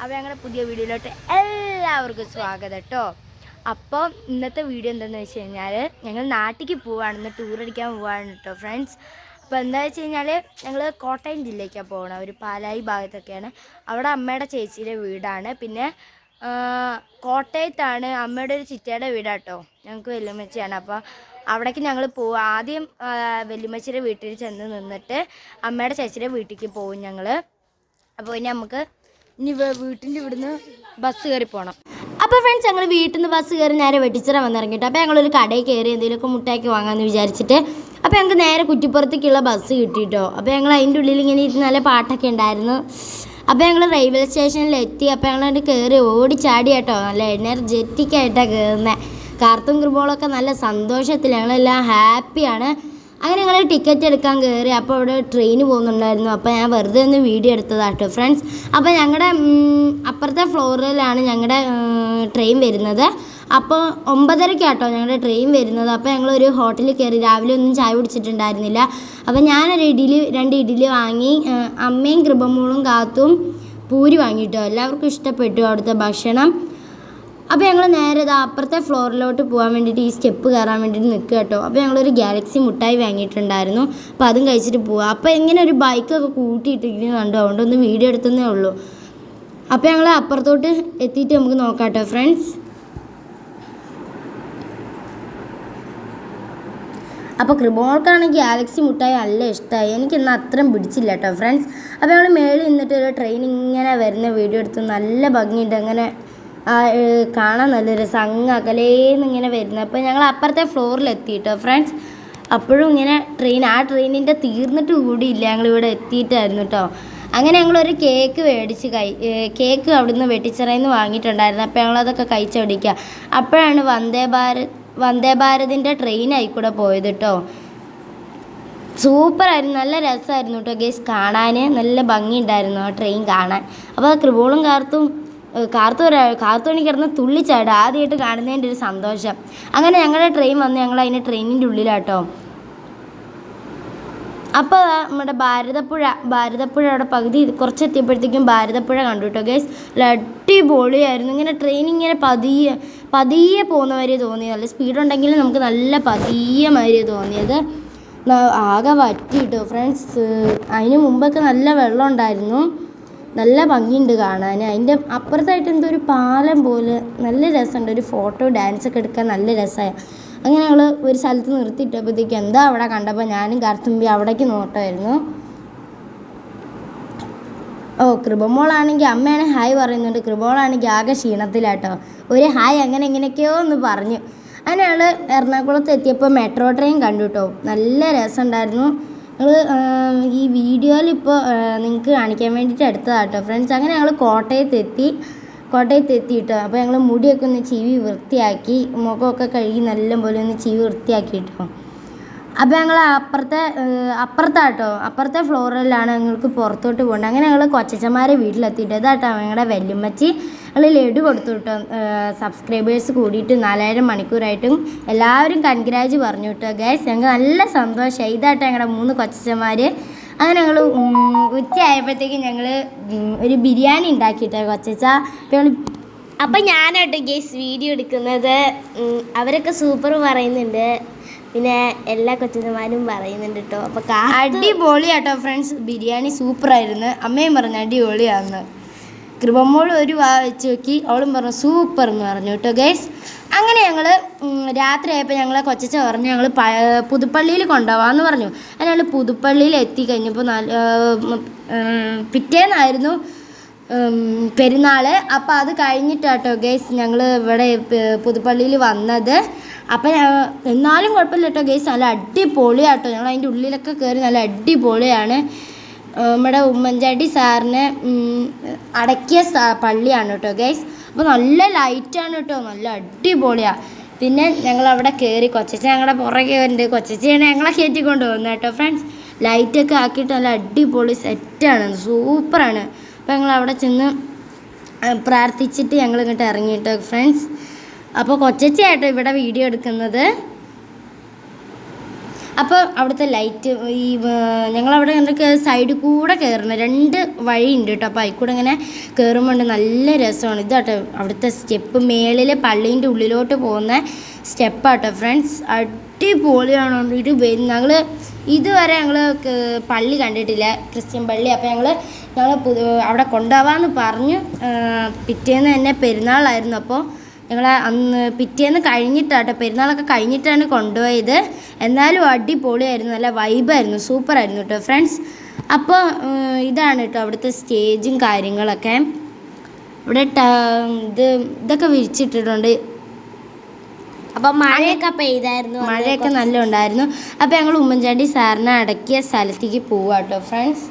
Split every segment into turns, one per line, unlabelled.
അപ്പോൾ ഞങ്ങളുടെ പുതിയ വീഡിയോയിലോട്ട് എല്ലാവർക്കും സ്വാഗതം കേട്ടോ. അപ്പോൾ ഇന്നത്തെ വീഡിയോ എന്താണെന്ന് വെച്ച് കഴിഞ്ഞാൽ ഞങ്ങൾ നാട്ടിലേക്ക് പോവാണ് ടൂർ അടിക്കാൻ പോവാണ് കേട്ടോ ഫ്രണ്ട്സ് അപ്പോൾ എന്താ വെച്ച് കഴിഞ്ഞാൽ ഞങ്ങൾ കോട്ടയം ജില്ലയ്ക്കാണ് പോകണം ഒരു പാലായി ഭാഗത്തൊക്കെയാണ്. അവിടെ അമ്മയുടെ ചേച്ചിയുടെ വീടാണ്. പിന്നെ കോട്ടയത്താണ് അമ്മയുടെ ഒരു ചിറ്റയുടെ വീടാട്ടോ ഞങ്ങൾക്ക് വെല്ലുമ്മച്ചിയാണ് അപ്പോൾ അവിടേക്ക് ഞങ്ങൾ പോകും ആദ്യം വെല്ലുമച്ചിയുടെ വീട്ടിൽ ചെന്ന് നിന്നിട്ട് അമ്മയുടെ ചേച്ചിയുടെ വീട്ടിലേക്ക് പോകും ഞങ്ങൾ അപ്പോൾ ഇനി നമുക്ക് ഇനി വീട്ടിന്റെ ഇവിടുന്ന് ബസ് കയറി പോകണം അപ്പോൾ ഫ്രണ്ട്സ് ഞങ്ങൾ വീട്ടിൽ നിന്ന് ബസ് കയറി നേരെ വെട്ടിച്ചിറ വന്നിറങ്ങിയിട്ട് അപ്പോൾ ഞങ്ങളൊരു കടയിൽ കയറി എന്തെങ്കിലുമൊക്കെ മുട്ടാക്കി വാങ്ങാമെന്ന് വിചാരിച്ചിട്ട് അപ്പോൾ ഞങ്ങൾക്ക് നേരെ കുറ്റിപ്പുറത്തേക്കുള്ള ബസ് കിട്ടിയിട്ടോ അപ്പോൾ ഞങ്ങൾ അതിന്റെ ഉള്ളിൽ ഇങ്ങനെ ഇരുന്ന് നല്ല പാട്ടൊക്കെ ഉണ്ടായിരുന്നു. അപ്പോൾ ഞങ്ങൾ റെയിൽവേ സ്റ്റേഷനിൽ എത്തി. അപ്പോൾ അതിന്റെ കയറി ഓടിച്ചാടി കേട്ടോ. നല്ല എനർജറ്റിക്കായിട്ടാണ് കയറുന്നത് കാർത്തും കൃപോളൊക്കെ നല്ല സന്തോഷത്തിൽ ഞങ്ങളെല്ലാം ഹാപ്പിയാണ് അങ്ങനെ ഞങ്ങൾ ടിക്കറ്റ് എടുക്കാൻ കയറി അപ്പോൾ അവിടെ ട്രെയിൻ പോകുന്നുണ്ടായിരുന്നു. അപ്പോൾ ഞാൻ വെറുതെ ഒന്ന് വീഡിയോ എടുത്തതാട്ടോ ഫ്രണ്ട്സ് അപ്പോൾ ഞങ്ങളുടെ അപ്പുറത്തെ ഫ്ലോറിലാണ് ഞങ്ങളുടെ ട്രെയിൻ വരുന്നത്. അപ്പോൾ ഒമ്പതരക്കാട്ടോ ഞങ്ങളുടെ ട്രെയിൻ വരുന്നത്. അപ്പോൾ ഞങ്ങൾ ഒരു ഹോട്ടലിൽ കയറി രാവിലെ ഒന്നും ചായ കുടിച്ചിട്ടുണ്ടായിരുന്നില്ല. അപ്പോൾ ഞാനൊരു ഇഡ്ഡലി രണ്ട് ഇഡ്ഡലി വാങ്ങി അമ്മയും കൃപമോളും കാത്തും പൂരി വാങ്ങിയിട്ടോ എല്ലാവർക്കും ഇഷ്ടപ്പെട്ടു അവിടുത്തെ ഭക്ഷണം. അപ്പോൾ ഞങ്ങൾ നേരെ ഇത് അപ്പുറത്തെ ഫ്ലോറിലോട്ട് പോകാൻ വേണ്ടിയിട്ട് ഈ സ്റ്റെപ്പ് കയറാൻ വേണ്ടിയിട്ട് നിൽക്കുക കേട്ടോ. അപ്പോൾ ഞങ്ങളൊരു ഗാലക്സി മുട്ടായി വാങ്ങിയിട്ടുണ്ടായിരുന്നു. അപ്പോൾ അതും കഴിച്ചിട്ട് പോവുക അപ്പോൾ ഇങ്ങനെ ഒരു ബൈക്കൊക്കെ കൂട്ടിയിട്ടിരിക്കുന്നത് കണ്ടു. അതുകൊണ്ട് ഒന്ന് വീഡിയോ എടുത്തതേ ഉള്ളൂ. അപ്പോൾ ഞങ്ങൾ അപ്പുറത്തോട്ട് എത്തിയിട്ട് നമുക്ക് നോക്കാം കേട്ടോ ഫ്രണ്ട്സ് അപ്പോൾ ക്രിബോൾക്കാണ് ഗാലക്സി മുട്ടായി നല്ല ഇഷ്ടമായി എനിക്കിന്ന് അത്രയും പിടിച്ചില്ല കേട്ടോ ഫ്രണ്ട്സ് അപ്പോൾ ഞങ്ങൾ മേളിൽ നിന്നിട്ട് ഒരു ട്രെയിൻ ഇങ്ങനെ വരുന്ന വീഡിയോ എടുത്ത് നല്ല ഭംഗിയുണ്ട്. അങ്ങനെ ആ, കാണാൻ നല്ല രസം അങ്ങ് അകലേന്ന് ഇങ്ങനെ വരുന്നത്. അപ്പോൾ ഞങ്ങൾ അപ്പുറത്തെ ഫ്ലോറിൽ കേട്ടോ ഫ്രണ്ട്സ് അപ്പോഴും ഇങ്ങനെ ട്രെയിൻ ആ ട്രെയിനിന്റെ തീർന്നിട്ട് കൂടിയില്ല ഞങ്ങൾ ഇവിടെ എത്തിയിട്ടായിരുന്നു കേട്ടോ അങ്ങനെ ഞങ്ങളൊരു കേക്ക് മേടിച്ച് കൈ കേക്ക് അവിടുന്ന് വെട്ടിച്ചിറയിൽ നിന്ന് വാങ്ങിയിട്ടുണ്ടായിരുന്നു അപ്പോൾ ഞങ്ങളതൊക്കെ കഴിച്ചടിക്കുക അപ്പോഴാണ് വന്ദേ ഭാരത് വന്ദേ ഭാരതിന്റെ ട്രെയിൻ ആയിക്കൂടെ പോയത് കേട്ടോ സൂപ്പറായിരുന്നു നല്ല രസമായിരുന്നു കേട്ടോ ഗേസ് കാണാൻ നല്ല ഭംഗിയുണ്ടായിരുന്നു ആ ട്രെയിൻ കാണാൻ. അപ്പോൾ കൃപോളും കാർത്തും കാർത്തു ഒരാ കാർത്തോണി കിടന്ന് തുള്ളിച്ചാടും ആദ്യമായിട്ട് കാണുന്നതിന്റെ ഒരു സന്തോഷം. അങ്ങനെ ഞങ്ങളുടെ ട്രെയിൻ വന്ന് ഞങ്ങൾ അതിന്റെ ട്രെയിനിന്റെ ഉള്ളിലാട്ടോ. അപ്പോൾ നമ്മുടെ ഭാരതപ്പുഴ ഭാരതപ്പുഴ അവിടെ പകുതി കുറച്ച് എത്തിയപ്പോഴത്തേക്കും ഭാരതപ്പുഴ കണ്ടു കേട്ടോ ഗേസ് അടിപൊളിയായിരുന്നു. ഇങ്ങനെ ട്രെയിൻ ഇങ്ങനെ പതിയെ പതിയെ പോകുന്ന മാതിരി തോന്നി നല്ല സ്പീഡ് ഉണ്ടെങ്കിലും നമുക്ക് നല്ല പതിയെ മാതിരി തോന്നിയത്. ആകെ വറ്റി കിട്ടും ഫ്രണ്ട്സ് അതിന് മുമ്പൊക്കെ നല്ല വെള്ളം ഉണ്ടായിരുന്നു. നല്ല ഭംഗിയുണ്ട് കാണാൻ അതിന്റെ അപ്പുറത്തായിട്ട് എന്തോ ഒരു പാലം പോലെ നല്ല രസമുണ്ട്. ഒരു ഫോട്ടോ ഡാൻസ് ഒക്കെ എടുക്കാൻ നല്ല രസമായി. അങ്ങനെ ഞങ്ങൾ ഒരു സ്ഥലത്ത് നിർത്തിയിട്ടപ്പോഴത്തേക്ക് എന്താ അവിടെ കണ്ടപ്പോൾ ഞാനും കറുത്തുമ്പി അവിടേക്ക് നോട്ടമായിരുന്നു ഓ കൃപമോളാണെങ്കിൽ അമ്മയാണ് ഹായ് പറയുന്നുണ്ട്. കൃപമോളാണെങ്കിൽ ആകെ ക്ഷീണത്തിലാട്ടോ. ഒരു ഹായ് അങ്ങനെ എങ്ങനെയൊക്കെയോ എന്ന് പറഞ്ഞു. ഞങ്ങൾ എറണാകുളത്ത് എത്തിയപ്പോൾ മെട്രോ ട്രെയിൻ കണ്ടു കേട്ടോ നല്ല രസമുണ്ടായിരുന്നു. ഞങ്ങൾ ഈ വീഡിയോയിൽ ഇപ്പോൾ നിങ്ങൾക്ക് കാണിക്കാൻ വേണ്ടിയിട്ട് എടുത്തതാട്ടോ. ഫ്രണ്ട്സ് അങ്ങനെ ഞങ്ങൾ കോട്ടയത്ത് എത്തി കോട്ടയത്ത് എത്തി കേട്ടോ അപ്പോൾ ഞങ്ങൾ മുടിയൊക്കെ ഒന്ന് ചീവി വൃത്തിയാക്കി മുഖമൊക്കെ കഴുകി നല്ല പോലെ ഒന്ന് ചീവി വൃത്തിയാക്കി അപ്പോൾ ഞങ്ങൾ അപ്പുറത്തെ അപ്പുറത്താട്ടോ അപ്പുറത്തെ ഫ്ലോറിലാണ് ഞങ്ങൾക്ക് പുറത്തോട്ട് പോകേണ്ടത്. അങ്ങനെ ഞങ്ങൾ കൊച്ചച്ചന്മാരെ വീട്ടിലെത്തിയിട്ട് ഇതാട്ടോ ഞങ്ങളുടെ വല്യമ്മച്ചി. ഞങ്ങൾ ലഡു കൊടുത്തു കേട്ടോ സബ്സ്ക്രൈബേഴ്സ് കൂടിയിട്ട് നാലായിരം മണിക്കൂറായിട്ടും എല്ലാവരും കൺഗ്രാജ് പറഞ്ഞു കേട്ടോ ഗൈസ് ഞങ്ങൾക്ക് നല്ല സന്തോഷമായി ഇതാട്ടോ ഞങ്ങളുടെ മൂന്ന് കൊച്ചച്ചന്മാർ അങ്ങനെ ഞങ്ങൾ ഉച്ചയായപ്പോഴത്തേക്കും ഞങ്ങൾ ഒരു ബിരിയാണി ഉണ്ടാക്കിയിട്ടോ കൊച്ചച്ച. ഞങ്ങൾ
അപ്പം ഞാനാട്ടോ ഗൈസ് വീഡിയോ എടുക്കുന്നത്. അവരൊക്കെ സൂപ്പർ പറയുന്നുണ്ട്. പിന്നെ എല്ലാ കൊച്ചുമാരും പറയുന്നുണ്ട് കേട്ടോ അപ്പൊ
അടിപൊളിയാട്ടോ ഫ്രണ്ട്സ് ബിരിയാണി സൂപ്പർ ആയിരുന്നു അമ്മയും പറഞ്ഞു അടിപൊളിയാന്ന്. കൃപമോൾ ഒരു വാ വെച്ച് നോക്കി. അവളും പറഞ്ഞു സൂപ്പർ എന്ന് പറഞ്ഞു കേട്ടോ ഗൈസ് അങ്ങനെ ഞങ്ങൾ രാത്രി ആയപ്പോൾ ഞങ്ങളെ കൊച്ചച്ച പറഞ്ഞ് ഞങ്ങൾ പുതുപ്പള്ളിയിൽ കൊണ്ടുപോകാമെന്ന് പറഞ്ഞു. അതിനാൽ പുതുപ്പള്ളിയിൽ എത്തി കഴിഞ്ഞപ്പോൾ നല്ല പിറ്റേന്നായിരുന്നു പെരുന്നാൾ അപ്പോൾ അത് കഴിഞ്ഞിട്ടാട്ടോ ഗേസ് ഞങ്ങൾ ഇവിടെ പുതുപ്പള്ളിയിൽ വന്നത്. അപ്പം എന്നാലും കുഴപ്പമില്ല കേട്ടോ ഗേസ് നല്ല അടിപൊളിയാട്ടോ. ഞങ്ങൾ അതിന്റെ ഉള്ളിലൊക്കെ കയറി നല്ല അടിപൊളിയാണ്. നമ്മുടെ ഉമ്മൻചാണ്ടി സാറിന് അടക്കിയ പള്ളിയാണ് കേട്ടോ ഗേസ് അപ്പോൾ നല്ല ലൈറ്റാണ് കേട്ടോ നല്ല അടിപൊളിയാണ് പിന്നെ ഞങ്ങൾ അവിടെ കയറി കൊച്ചച്ച ഞങ്ങളുടെ പുറകെ ഉണ്ട്. കൊച്ചച്ചയാണ് ഞങ്ങളെ കയറ്റിക്കൊണ്ട് പോകുന്നത് കേട്ടോ ഫ്രണ്ട്സ് ലൈറ്റൊക്കെ ആക്കിയിട്ട് നല്ല അടിപൊളി സെറ്റാണ് സൂപ്പറാണ്. അപ്പോൾ ഞങ്ങൾ അവിടെ ചെന്ന് പ്രാർത്ഥിച്ചിട്ട് ഞങ്ങൾ ഇങ്ങോട്ട് ഇറങ്ങിയിട്ട് ഫ്രണ്ട്സ് അപ്പോൾ കൊച്ചച്ചയായിട്ടോ ഇവിടെ വീഡിയോ എടുക്കുന്നത്. അപ്പോൾ അവിടുത്തെ ലൈറ്റ് ഈ ഞങ്ങളവിടെ ഇങ്ങനെ സൈഡിൽ കൂടെ കയറണം രണ്ട് വഴിയുണ്ട് കേട്ടോ അപ്പോൾ അതിൽ ഇങ്ങനെ കയറുമ്പോൾ നല്ല രസമാണ്. ഇതാട്ടോ അവിടുത്തെ സ്റ്റെപ്പ്. മേളിലെ പള്ളീന്റെ ഉള്ളിലോട്ട് പോകുന്ന സ്റ്റെപ്പാട്ടോ ഫ്രണ്ട്സ് അടിപൊളിയാണ് ഇത് ഞങ്ങൾ ഇതുവരെ ഞങ്ങൾ പള്ളി കണ്ടിട്ടില്ല. ക്രിസ്ത്യൻ പള്ളി. അപ്പോൾ ഞങ്ങൾ ഞങ്ങൾ അവിടെ കൊണ്ടുപോകാമെന്ന് പറഞ്ഞു. പിറ്റേന്ന് തന്നെ പെരുന്നാളായിരുന്നു അപ്പോൾ ഞങ്ങൾ അന്ന് പിറ്റേന്ന് കഴിഞ്ഞിട്ടാട്ടോ പെരുന്നാളൊക്കെ കഴിഞ്ഞിട്ടാണ് കൊണ്ടുപോയത്. എന്നാലും അടിപൊളിയായിരുന്നു നല്ല വൈബായിരുന്നു സൂപ്പറായിരുന്നു കേട്ടോ ഫ്രണ്ട്സ് അപ്പോൾ ഇതാണ് കേട്ടോ അവിടുത്തെ സ്റ്റേജും കാര്യങ്ങളൊക്കെ. ഇവിടെ ഇത് ഇതൊക്കെ വിരിച്ചിട്ടിട്ടുണ്ട്.
അപ്പം മഴയൊക്കെ പെയ്തായിരുന്നു
മഴയൊക്കെ നല്ല ഉണ്ടായിരുന്നു അപ്പോൾ ഞങ്ങൾ ഉമ്മൻചാണ്ടി സാറിനെ അടക്കിയ സ്ഥലത്തേക്ക് പോവാട്ടോ ഫ്രണ്ട്സ്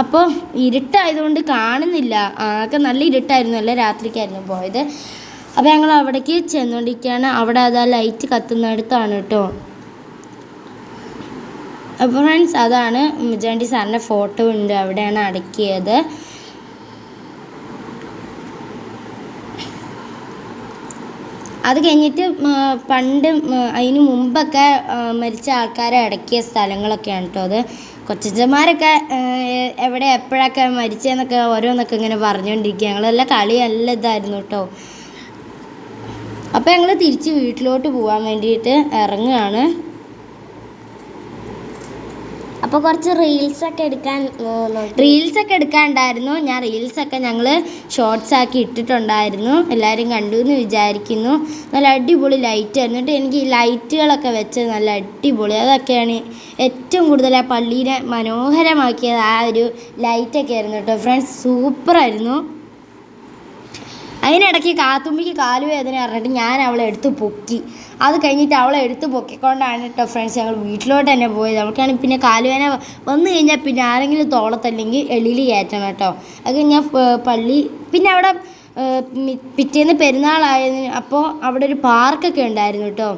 അപ്പോൾ ഇരുട്ടായതുകൊണ്ട് കാണുന്നില്ല. ആകെ നല്ല ഇരുട്ടായിരുന്നു അല്ല രാത്രിക്കായിരുന്നു പോയത്. അപ്പോൾ ഞങ്ങൾ അവിടേക്ക് ചെന്നുകൊണ്ടിരിക്കുകയാണ് അവിടെ ആ ലൈറ്റ് കത്തുന്നിടത്താണ് കേട്ടോ അപ്പോൾ ഫ്രണ്ട്സ് അതാണ് ഉമ്മൻചാണ്ടി സാറിന്റെ ഫോട്ടോ ഉണ്ട്. അവിടെയാണ് അടക്കിയത്. അത് കഴിഞ്ഞിട്ട് പണ്ട് അതിന് മുമ്പൊക്കെ മരിച്ച ആൾക്കാരെ അടക്കിയ സ്ഥലങ്ങളൊക്കെയാണ് കേട്ടോ അത്. കൊച്ചച്ചന്മാരൊക്കെ എവിടെ എപ്പോഴൊക്കെ മരിച്ചതെന്നൊക്കെ ഓരോന്നൊക്കെ ഇങ്ങനെ പറഞ്ഞുകൊണ്ടിരിക്കുക ഞങ്ങളെല്ലാം കളി നല്ല ഇതായിരുന്നു കേട്ടോ അപ്പോൾ ഞങ്ങൾ തിരിച്ച് വീട്ടിലോട്ട് പോകാൻ വേണ്ടിയിട്ട് ഇറങ്ങുകയാണ്.
അപ്പൊ കുറച്ച് റീൽസ് ഒക്കെ എടുക്കാൻ
റീൽസൊക്കെ എടുക്കാനുണ്ടായിരുന്നു ഞാൻ റീൽസ് ഒക്കെ ഞങ്ങൾ ഷോർട്സ് ആക്കി ഇട്ടിട്ടുണ്ടായിരുന്നു. എല്ലാവരും കണ്ടു എന്ന് വിചാരിക്കുന്നു. നല്ല അടിപൊളി ലൈറ്റ് എന്നിട്ട് എനിക്ക് ഈ ലൈറ്റുകളൊക്കെ വെച്ച് നല്ല അടിപൊളി. അതൊക്കെയാണ് ഏറ്റവും കൂടുതൽ ആ പള്ളീനെ മനോഹരമാക്കിയത് ആ ഒരു ലൈറ്റൊക്കെ ആയിരുന്നു കേട്ടോ. ഫ്രണ്ട്സ് സൂപ്പറായിരുന്നു അതിനിടയ്ക്ക് കാത്തുമ്പിക്ക് കാലുവേദന പറഞ്ഞിട്ട് ഞാൻ അവളെ എടുത്ത് പൊക്കി. അത് കഴിഞ്ഞിട്ട് അവളെ എടുത്ത് പൊക്കിക്കൊണ്ടാണ് കേട്ടോ ഫ്രണ്ട്സ് ഞങ്ങൾ വീട്ടിലോട്ട് തന്നെ പോയത്. അവൾക്കാണെങ്കിൽ പിന്നെ കാലുവേദന വന്നു കഴിഞ്ഞാൽ പിന്നെ ആരെങ്കിലും തോളത്തല്ലെങ്കിൽ എളിയിൽ കയറ്റണം കേട്ടോ അത് ഞാൻ പള്ളി പിന്നെ അവിടെ പിറ്റേന്ന് പെരുന്നാളായതിന് അപ്പോൾ അവിടെ ഒരു പാർക്കൊക്കെ ഉണ്ടായിരുന്നു കേട്ടോ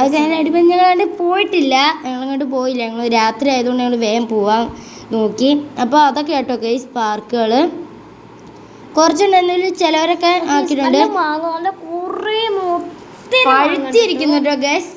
അത് കഴിഞ്ഞാൽ പിന്നെ ഞങ്ങൾ അവിടെ പോയിട്ടില്ല. ഞങ്ങൾ അങ്ങോട്ട് പോയില്ല. ഞങ്ങൾ രാത്രി ആയതുകൊണ്ട് ഞങ്ങൾ വേഗം പോവാൻ നോക്കി. അപ്പോൾ അതൊക്കെ കേട്ടോ കേസ് പാർക്കുകൾ കുറച്ചുണ്ടെങ്കിലും ചിലവരൊക്കെ ആക്കിയിട്ടുണ്ട്. പഴുത്തിരിക്കുന്നുണ്ടോ ഗൈസ്